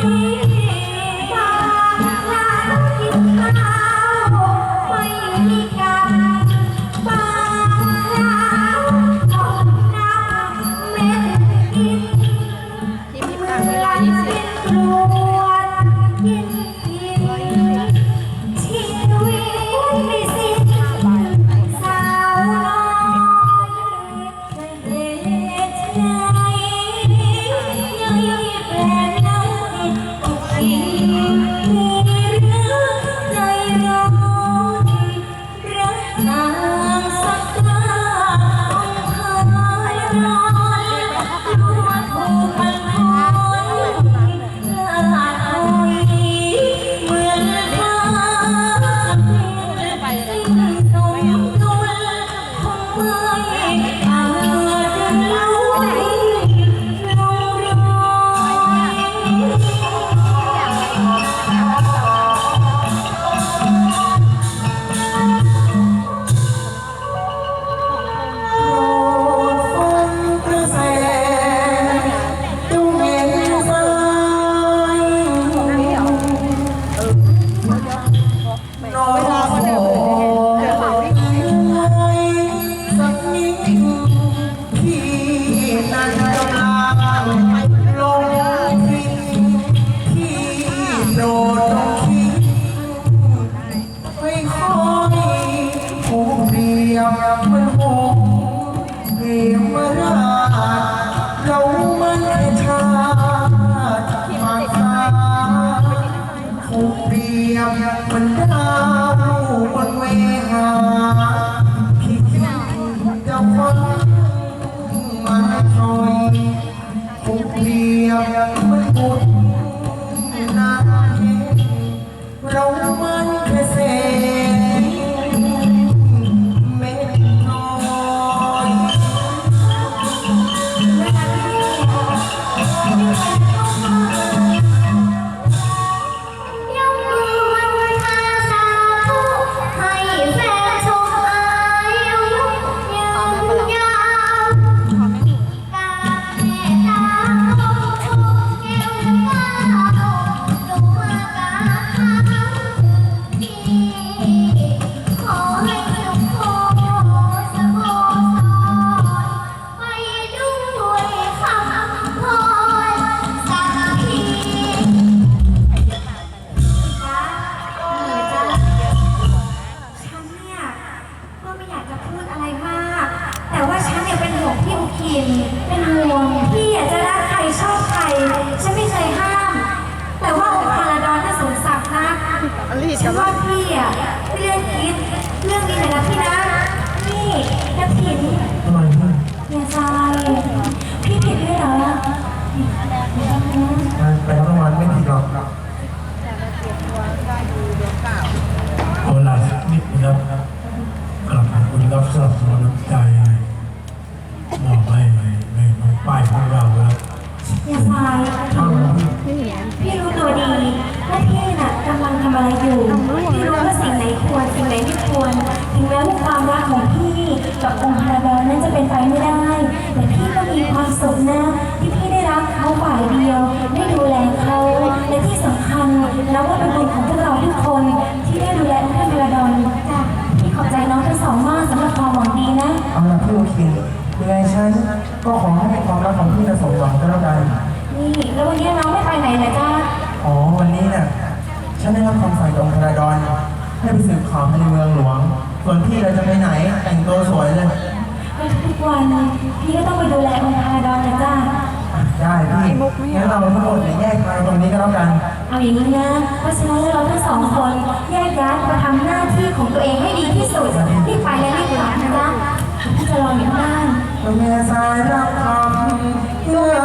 ที่ ยบมันดาบนเวหาพี่จะฟังมาคอยผูกเรียบมันบุญ แม้ว่าความรักของพี่กับองค์พระดอนนั้นจะเป็นไปไม่ได้ แต่พี่ก็มีความสุขนะที่พี่ได้รักเขาฝ่ายเดียว ได้ดูแลเขาและที่สำคัญนับว่าเป็นบุญของพวกเราทุกคนที่ได้ดูแลองค์พระดอนจ้ะพี่ขอบใจน้องทั้งสองมากสำหรับความหวังดีนะเอาล่ะพี่โอเคยังไงฉันก็ขอให้ความรักของพี่จะสมหวังก็แล้วกันนี่แล้ววันนี้น้องไม่ไปไหนเลยจ้าอ๋อวันนี้น่ะฉันได้รับคำสั่งจากองค์พระดอนให้ไปสืบข่าวภายในเมืองหลวง ส่วนพี่เราจะไปไหน แต่งตัวสวยเลย ทุกวันพี่ก็ต้องไปดูแลองค์อาดอนนะจ้า ได้พี่งั้นเราทั้งหมดเนี่ยแยกทาตรงนี้ก็แล้วกัน เอาอย่างนี้นะ เพราะฉะนั้นเราทั้งสองคนแยกย้ายมาทำหน้าที่ของตัวเองให้ดีที่สุดรีบไปและรีบกลับนะจ๊ะพี่จะรออยู่บ้าน เมื่อสายรับคำเมื่อ